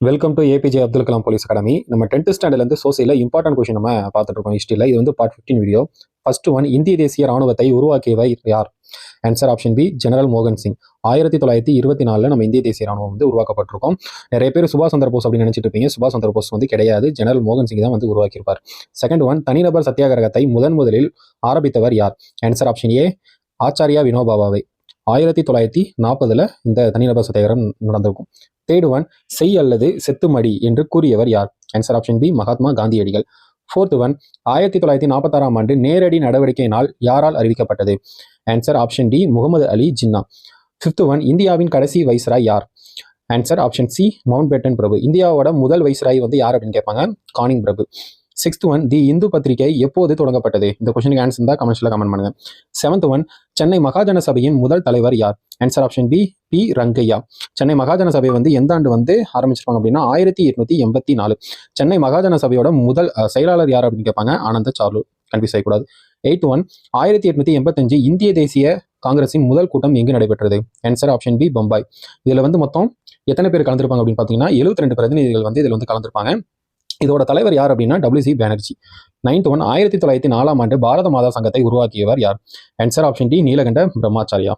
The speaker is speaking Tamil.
Welcome to APJ Abdul Kalam police academy நம்ம டென்த் ஸ்டாண்டர்ட்லேருந்து சோசியலில் இம்பார்ட்டன்ட் கொஷின் நம்ம பார்த்துட்டு இருக்கோம் ஹிஸ்ட்ரியில் இது வந்து part fifteen video first one இந்திய தேசிய ராணுவத்தை உருவாக்கியவர் யார்? ஆன்சர் ஆப்ஷன் பி ஜெனரல் மோகன் சிங் ஆயிரத்தி தொள்ளாயிரத்தி இருபத்தி நாலில் நம்ம இந்திய தேசிய ராணுவம் வந்து உருவாக்கப்பட்டிருக்கோம். நிறைய பேர் சுபாஷ் சந்திர போஸ் அப்படின்னு நினைச்சிட்டு இருப்பீங்க. சுபாஷ் சந்திர போஸ் வந்து கிடையாது. ஜெனரல் மோகன் சிங் தான் வந்து உருவாக்கியிருப்பார். செகண்ட் ஒன் தனிநபர் சத்தியாகிரகத்தை முதன் முதலில் ஆரம்பித்தவர் யார்? ஆன்சர் ஆப்ஷன் ஏ ஆச்சாரியா வினோபாபாவை ஆயிரத்தி தொள்ளாயிரத்தி நாற்பதுல இந்த தனிநபர் சத்தியாகிரகம் நடந்திருக்கும். தேர்ட் ஒன் செய் அல்லது செத்துமடி என்று கூறியவர் யார்? ஆன்சர் ஆப்ஷன் பி மகாத்மா காந்தியடிகள். ஃபோர்த் ஒன் ஆயிரத்தி தொள்ளாயிரத்தி நாற்பத்தாறாம் ஆண்டு நேரடி நடவடிக்கையினால் யாரால் அறிவிக்கப்பட்டது? Answer option D Muhammad Ali Jinnah. Fifth one இந்தியாவின் கடைசி வைஸ்ராய் யார்? Answer option C Mountbatten பிரபு. இந்தியாவோட முதல் வைஸ்ராய் வந்து யார் அப்படின்னு கேட்பாங்க? கானிங் பிரபு. சிக்ஸ்த் ஒன் தி இந்து பத்திரிகை எப்போது தொடங்கப்பட்டது? இந்த கொஸ்டினுக்கு ஆன்சர் தான் கமெண்ட்ஸில் கமெண்ட் பண்ணுங்க. செவன்த் ஒன் சென்னை மகாஜன சபையின் முதல் தலைவர் யார்? Answer option B P Rangaiah. Chennai Mahajana Sabha வந்து எந்த ஆண்டு வந்து ஆரம்பிச்சிருப்பாங்க அப்படின்னா ஆயிரத்தி எட்நூத்தி எண்பத்தி நாலு. சென்னை மகாஜன சபையோட முதல் செயலாளர் யார் அப்படின்னு கேட்பாங்க? ஆனந்த சார்லு. கன்ஃபியூஸ் ஆகக்கூடாது எயிட் ஒன் ஆயிரத்தி எட்நூத்தி எண்பத்தஞ்சு இந்திய தேசிய காங்கிரஸின் முதல் கூட்டம் எங்கு நடைபெற்றது? Answer option B Bombay. இதுல வந்து மொத்தம் எத்தனை பேர் கலந்துருப்பாங்க அப்படின்னு பார்த்தீங்கன்னா எழுபத்தி ரெண்டு பிரதிநிதிகள் வந்து இதில் வந்து கலந்துருப்பாங்க. இதோட தலைவர் யார் அப்படின்னா டபிள்யூசி பானர்ஜி நைன்த் ஒன் ஆயிரத்தி தொள்ளாயிரத்தி நாலாம் ஆண்டு பாரத மாதா சங்கத்தை உருவாக்கியவர் யார்? Answer option D Neelakanta Brahmachari